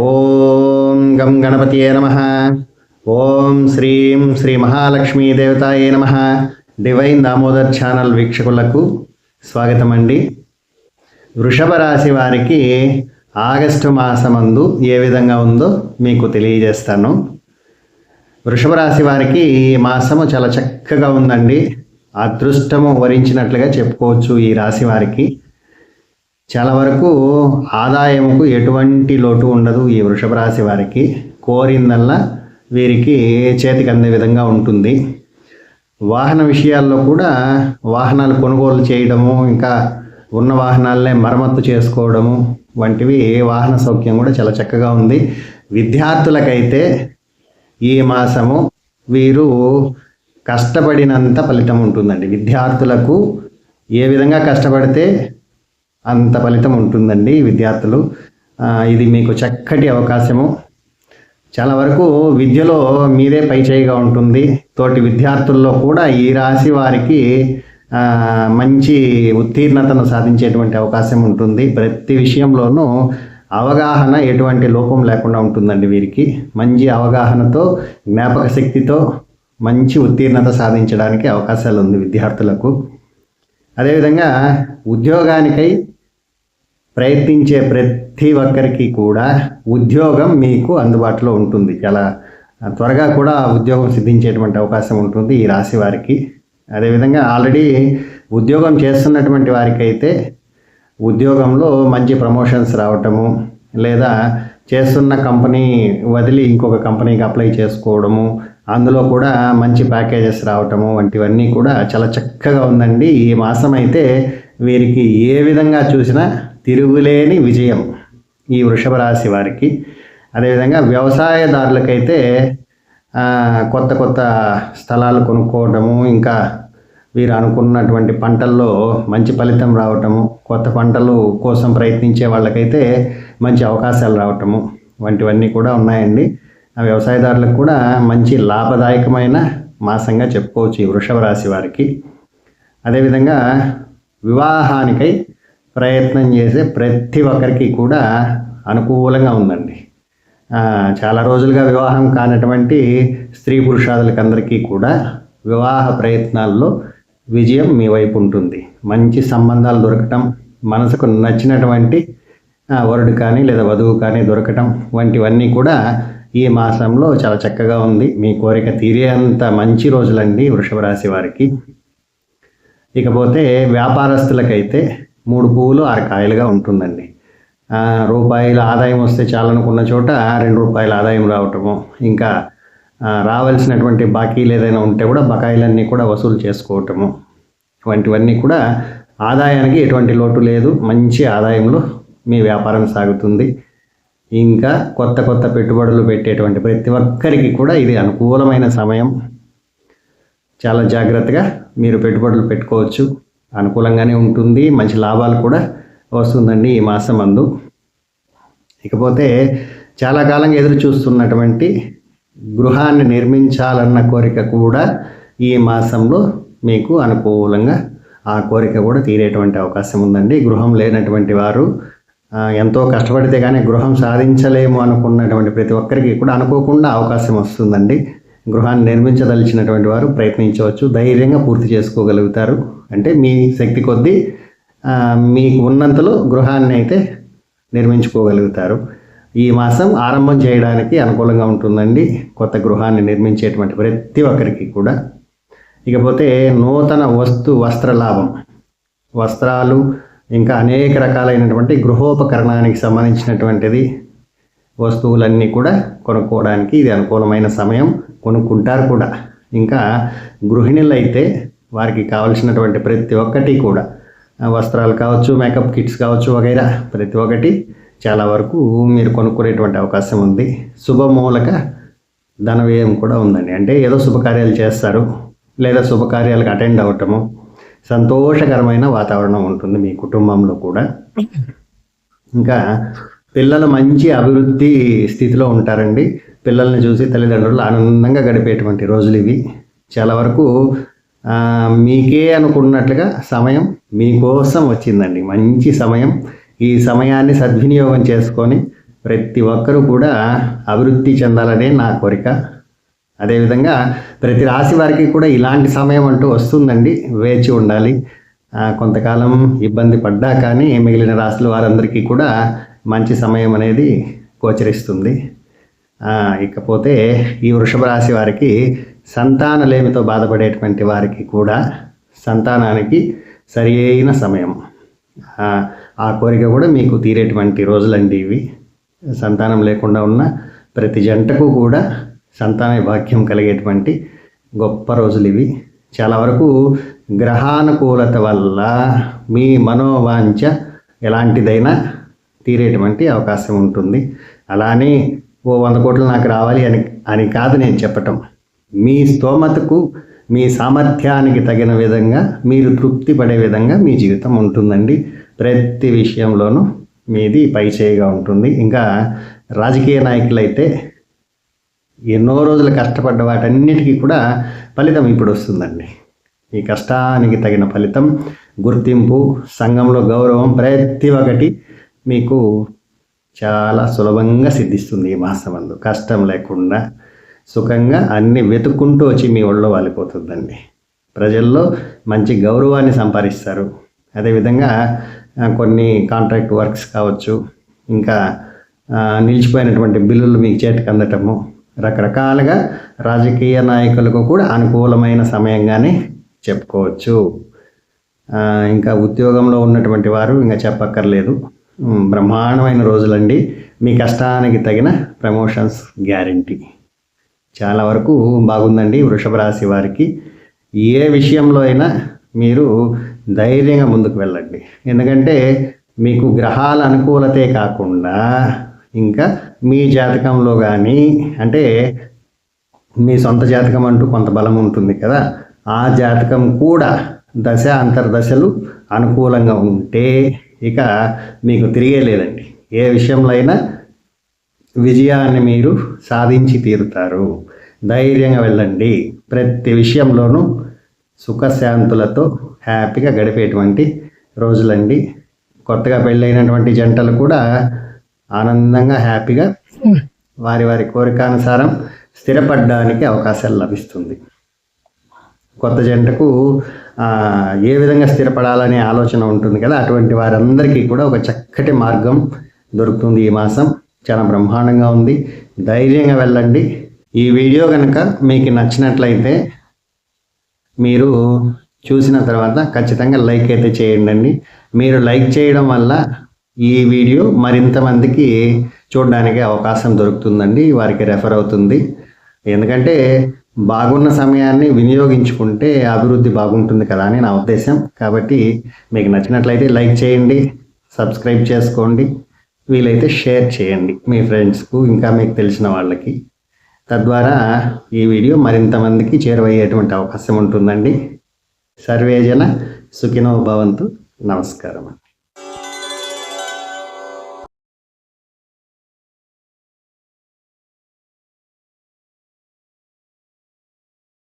ఓం గం గణపతియే నమ. ఓం శ్రీం శ్రీ మహాలక్ష్మీదేవతాయే నమ. డివైన్ దామోదర్ ఛానల్ వీక్షకులకు స్వాగతం అండి వృషభ రాశి వారికి ఆగస్టు మాసమందు ఏ విధంగా ఉందో మీకు తెలియజేస్తాను. వృషభ రాశి వారికి ఈ మాసము చాలా చక్కగా ఉందండి. అదృష్టము వరించినట్లుగా చెప్పుకోవచ్చు ఈ రాశి వారికి. చాలా వరకు ఆదాయముకు ఎటువంటి లోటు ఉండదు ఈ వృషభ రాశి వారికి. కోరిందల్లా వీరికి చేతికి అందే విధంగా ఉంటుంది. వాహన విషయాల్లో కూడా వాహనాలు కొనుగోలు చేయడము ఇంకా ఉన్న వాహనాలనే మరమ్మత్తు చేసుకోవడము వంటివి వాహన సౌఖ్యం కూడా చాలా చక్కగా ఉంది. విద్యార్థులకైతే ఈ మాసము వీరు కష్టపడినంత ఫలితం ఉంటుందండి. విద్యార్థులకు ఏ విధంగా కష్టపడితే అంత ఫలితం ఉంటుందండి విద్యార్థులు. ఇది మీకు చక్కటి అవకాశము. చాలా వరకు విద్యలో మీరే పై చేయిగా ఉంటుంది. తోటి విద్యార్థుల్లో కూడా ఈ రాశి వారికి మంచి ఉత్తీర్ణతను సాధించేటువంటి అవకాశం ఉంటుంది. ప్రతి విషయంలోనూ అవగాహన ఎటువంటి లోపం లేకుండా ఉంటుందండి వీరికి. మంచి అవగాహనతో జ్ఞాపక శక్తితో మంచి ఉత్తీర్ణత సాధించడానికి అవకాశాలు ఉంది విద్యార్థులకు. అదేవిధంగా ఉద్యోగానికై ప్రయత్నించే ప్రతి ఒక్కరికి కూడా ఉద్యోగం మీకు అందుబాటులో ఉంటుంది. చాలా త్వరగా కూడా ఉద్యోగం సిద్ధించేటువంటి అవకాశం ఉంటుంది ఈ రాశి వారికి. అదేవిధంగా ఆల్రెడీ ఉద్యోగం చేస్తున్నటువంటి వారికి అయితే ఉద్యోగంలో మంచి ప్రమోషన్స్ రావటము లేదా చేస్తున్న కంపెనీ వదిలి ఇంకొక కంపెనీకి అప్లై చేసుకోవడము అందులో కూడా మంచి ప్యాకేజెస్ రావటము వంటివన్నీ కూడా చాలా చక్కగా ఉందండి. ఈ మాసం అయితే వీరికి ఏ విధంగా చూసినా తిరుగులేని విజయం ఈ వృషభ రాశి వారికి. అదేవిధంగా వ్యవసాయదారులకైతే కొత్త కొత్త స్థలాలు కొనుక్కోవడము ఇంకా వీరు అనుకున్నటువంటి పంటల్లో మంచి ఫలితం రావటము కొత్త పంటలు కోసం ప్రయత్నించే వాళ్ళకైతే మంచి అవకాశాలు రావటము వంటివన్నీ కూడా ఉన్నాయండి. ఆ వ్యవసాయదారులకు కూడా మంచి లాభదాయకమైన మాసంగా చెప్పుకోవచ్చు ఈ వృషభ రాశి వారికి. అదేవిధంగా వివాహానికై ప్రయత్నం చేసే ప్రతి ఒక్కరికి కూడా అనుకూలంగా ఉందండి. చాలా రోజులుగా వివాహం కానటువంటి స్త్రీ పురుషాదులకి అందరికీ కూడా వివాహ ప్రయత్నాల్లో విజయం మీ వైపు ఉంటుంది. మంచి సంబంధాలు దొరకటం మనసుకు నచ్చినటువంటి వరుడు కానీ లేదా వధువు కానీ దొరకటం వంటివన్నీ కూడా ఈ మాసంలో చాలా చక్కగా ఉంది. మీ కోరిక తీరేంత మంచి రోజులండి వృషభ రాశి వారికి. ఇకపోతే వ్యాపారస్తులకైతే మూడు పువ్వులు ఆరు కాయలుగా ఉంటుందండి. రూపాయల ఆదాయం వస్తే చాలనుకున్న చోట రెండు రూపాయల ఆదాయం రావటము ఇంకా రావాల్సినటువంటి బాకీలు ఏదైనా ఉంటే కూడా బకాయిలన్నీ కూడా వసూలు చేసుకోవటము. వంటివన్నీ కూడా ఆదాయానికి ఎటువంటి లోటు లేదు. మంచి ఆదాయంలో మీ వ్యాపారం సాగుతుంది. ఇంకా కొత్త కొత్త పెట్టుబడులు పెట్టేటువంటి ప్రతి ఒక్కరికి కూడా ఇది అనుకూలమైన సమయం. చాలా జాగ్రత్తగా మీరు పెట్టుబడులు పెట్టుకోవచ్చు. అనుకూలంగానే ఉంటుంది. మంచి లాభాలు కూడా వస్తుందండి ఈ మాసం అందు. ఇకపోతే చాలా కాలంగా ఎదురు చూస్తున్నటువంటి గృహాన్ని నిర్మించాలన్న కోరిక కూడా ఈ మాసంలో మీకు అనుకూలంగా ఆ కోరిక కూడా తీరేటువంటి అవకాశం ఉందండి. గృహం లేనటువంటి వారు ఎంతో కష్టపడితే కానీ గృహం సాధించలేము అనుకున్నటువంటి ప్రతి ఒక్కరికి కూడా అనుకోకుండా అవకాశం వస్తుందండి. గృహాన్ని నిర్మించదలిచినటువంటి వారు ప్రయత్నించవచ్చు. ధైర్యంగా పూర్తి చేసుకోగలుగుతారు. అంటే మీ శక్తి కొద్దీ మీకు ఉన్నంతలో గృహాన్ని అయితే నిర్మించుకోగలుగుతారు. ఈ మాసం ఆరంభం చేయడానికి అనుకూలంగా ఉంటుందండి. కొత్త గృహాన్ని నిర్మించేటువంటి ప్రతి ఒక్కరికి కూడా. ఇకపోతే నూతన వస్తు వస్త్ర లాభం. వస్త్రాలు ఇంకా అనేక రకాలైనటువంటి గృహోపకరణానికి సంబంధించినటువంటిది వస్తువులన్నీ కూడా కొనుక్కోవడానికి ఇది అనుకూలమైన సమయం. కొనుక్కుంటారు కూడా. ఇంకా గృహిణులు అయితే వారికి కావలసినటువంటి ప్రతి ఒక్కటి కూడా. వస్త్రాలు కావచ్చు మేకప్ కిట్స్ కావచ్చు వగైరా ప్రతి ఒక్కటి చాలా వరకు మీరు కొనుక్కునేటువంటి అవకాశం ఉంది. శుభమూలక ధన వ్యయం కూడా ఉందండి. అంటే ఏదో శుభకార్యాలు చేస్తారు లేదా శుభకార్యాలకు అటెండ్ అవ్వటము సంతోషకరమైన వాతావరణం ఉంటుంది మీ కుటుంబంలో కూడా. ఇంకా పిల్లలు మంచి అభివృద్ధి స్థితిలో ఉంటారండి. పిల్లల్ని చూసి తల్లిదండ్రులు ఆనందంగా గడిపేటువంటి రోజులు ఇవి. చాలా వరకు మీకే అనుకున్నట్లుగా సమయం మీకోసం వచ్చిందండి. మంచి సమయం. ఈ సమయాన్ని సద్వినియోగం చేసుకొని ప్రతి ఒక్కరూ కూడా అభివృద్ధి చెందాలనే నా కోరిక. అదేవిధంగా ప్రతి రాశి వారికి కూడా ఇలాంటి సమయం అంటూ వస్తుందండి. వేచి ఉండాలి. కొంతకాలం ఇబ్బంది పడ్డా కానీ మిగిలిన రాశుల వారందరికీ కూడా మంచి సమయం అనేది గోచరిస్తుంది. ఇకపోతే ఈ వృషభ రాశి వారికి సంతానలేమితో బాధపడేటువంటి వారికి కూడా సంతానానికి సరి అయిన సమయం. ఆ, కోరిక కూడా మీకు తీరేటువంటి రోజులండి ఇవి. సంతానం లేకుండా ఉన్న ప్రతి జంటకు కూడా సంతాన భాగ్యం కలిగేటువంటి గొప్ప రోజులు ఇవి. చాలా వరకు గ్రహానుకూలత వల్ల మీ మనోవాంఛ ఎలాంటిదైనా తీరేటువంటి అవకాశం ఉంటుంది. అలానే ఓ వంద కోట్లు నాకు రావాలి అని అని కాదు నేను చెప్పటం. మీ స్తోమతకు మీ సామర్థ్యానికి తగిన విధంగా మీరు తృప్తి పడే విధంగా మీ జీవితం ఉంటుందండి. ప్రతి విషయంలోనూ మీది పైచేయిగా ఉంటుంది. ఇంకా రాజకీయ నాయకులైతే ఎన్నో రోజులు కష్టపడ్డ వాటన్నిటికీ కూడా ఫలితం ఇప్పుడు వస్తుందండి. ఈ కష్టానికి తగిన ఫలితం గుర్తింపు సంఘంలో గౌరవం ప్రతి ఒక్కటి మీకు చాలా సులభంగా సిద్ధిస్తుంది ఈ మాసమందు. కష్టం లేకుండా సుఖంగా అన్ని వెతుక్కుంటూ వచ్చి మీ ఒళ్ళో వాలిపోతుందండి. ప్రజల్లో మంచి గౌరవాన్ని సంపాదిస్తారు. అదేవిధంగా కొన్ని కాంట్రాక్ట్ వర్క్స్ కావచ్చు ఇంకా నిలిచిపోయినటువంటి బిల్లులు మీకు చేతికి అందటము రకరకాలుగా రాజకీయ నాయకులకు కూడా అనుకూలమైన సమయంగానే చెప్పుకోవచ్చు. ఇంకా ఉద్యోగంలో ఉన్నటువంటి వారు ఇంకా చెప్పక్కర్లేదు. బ్రహ్మాండమైన రోజులండి. మీ కష్టానికి తగిన ప్రమోషన్స్ గ్యారంటీ. చాలా వరకు బాగుందండి వృషభ రాశి వారికి. ఏ విషయంలో అయినా మీరు ధైర్యంగా ముందుకు వెళ్ళండి. ఎందుకంటే మీకు గ్రహాల అనుకూలతే కాకుండా ఇంకా మీ జాతకంలో కానీ అంటే మీ సొంత జాతకం అంటూ కొంత బలం ఉంటుంది కదా ఆ జాతకం కూడా దశ అంతర్దశలు అనుకూలంగా ఉంటే ఇక మీకు తిరిగే లేదండి. ఏ విషయంలో అయినా విజయాన్ని మీరు సాధించి తీరుతారు. ధైర్యంగా వెళ్ళండి. ప్రతి విషయంలోనూ సుఖశాంతులతో హ్యాపీగా గడిపేటువంటి రోజులండి. కొత్తగా పెళ్ళైనటువంటి జంటలు కూడా ఆనందంగా హ్యాపీగా వారి వారి కోరికానుసారం స్థిరపడడానికి అవకాశాలు లభిస్తుంది. కొత్త జంటకు ఏ విధంగా స్థిరపడాలనే ఆలోచన ఉంటుంది కదా అటువంటి వారందరికీ కూడా ఒక చక్కటి మార్గం దొరుకుతుంది ఈ మాసం. చాలా బ్రహ్మాండంగా ఉంది. ధైర్యంగా వెళ్ళండి. ఈ వీడియో కనుక మీకు నచ్చినట్లయితే మీరు చూసిన తర్వాత ఖచ్చితంగా లైక్ అయితే చేయండి మీరు లైక్ చేయడం వల్ల ఈ వీడియో మరింత మందికి చూడడానికి అవకాశం దొరుకుతుందండి. వారికి రెఫర్ అవుతుంది. ఎందుకంటే బాగున్న సమయాన్ని వినియోగించుకుంటే అభివృద్ధి బాగుంటుంది కదా అని నా ఉద్దేశం. కాబట్టి మీకు నచ్చినట్లయితే లైక్ చేయండి సబ్స్క్రైబ్ చేసుకోండి. వీలైతే షేర్ చేయండి మీ ఫ్రెండ్స్కు ఇంకా మీకు తెలిసిన వాళ్ళకి. తద్వారా ఈ వీడియో మరింత మందికి చేరువయ్యేటువంటి అవకాశం ఉంటుందండి. సర్వేజన సుఖినో భవంతు. నమస్కారం